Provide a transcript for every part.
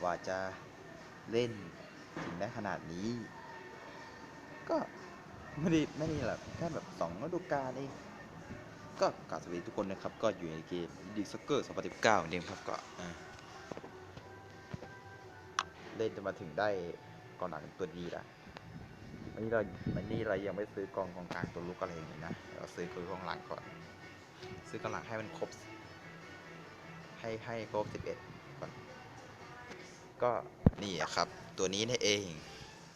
กว่าจะเล่นถึงได้ขนาดนี้ ก็ไม่ได้ไม่ได้หรอกแค่แบบสองฤดูกาลเองก็กราบสวัสดีทุกคนนะครับ ก็อยู่ในเกมดิสเกอร์2019เองครับก็เล่นจะมาถึงได้กองหลังตัวดีละวันนี้เราวันนี้เรายังไม่ซื้อกองกองกลางตัวลุกอะไรอย่างนี้นะ เราซื้อกองหลังก่อน ซื้อกองหลังให้มันครบ ให้ให้ครบ11ก่อน ก็นี่อะครับ ตัวนี้นี่เอง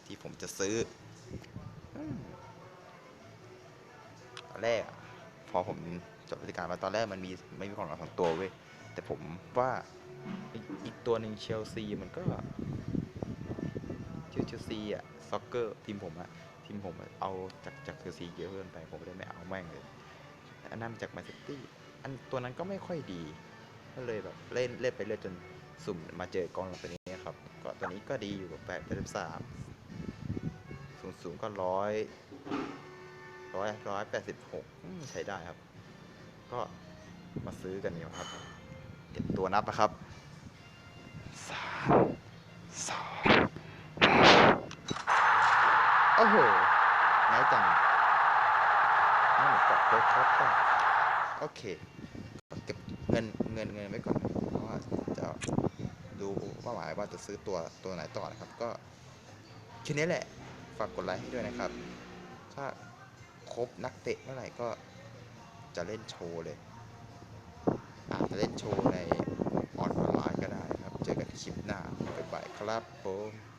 ที่ผมจะซื้อตอนแรก พอผมจบราชการมาตอนแรกมันมีไม่มีของหลังสองตัวเว้ยแต่ผมว่าอีกอีกตัวหนึ่งเชลซีมันก็ชื่อเชลซีอะซ็อกเกอร์ทีมผมอะทีมผมอะเอาจากจากเชลซีเยอะเกินไป ผมเลยไม่เอาแม่งเลยอันนั้นมาจากแมนซิตี้อันตัวนั้นก็ไม่ค่อยดีก็เลยแบบเล่นเล่นไปเรื่อยจนสุ่มมาเจอกองหลังตัวนี้ ตัวนี้ก็ดีอยู่กับแปดแปดสิบสามสูงสูงก็ร้อยร้อยร้อยแปดสิบหกใช้ได้ครับ ก็มาซื้อกันเนี่ยครับเก็บตัวนับนะครับสามสองโอ้โหง่ายจังนั่นกดโค้ดครับโอเค เก็บเงินเงินเงินไว้ก่อนนะเพราะว่าจะดูเป้าหมายว่าจะซื้อตัวตัวไหนต่อนะครับ ก็แค่นี้แหละ ฝากกดไลค์ให้ด้วยนะครับ ถ้าครบนักเตะเมื่อไหร่ก็จะเล่นโชว์เลย อาจจะเล่นโชว์ในออนไลน์ก็ได้ครับ เจอกันคลิปหน้าบ๊ายบายครับผม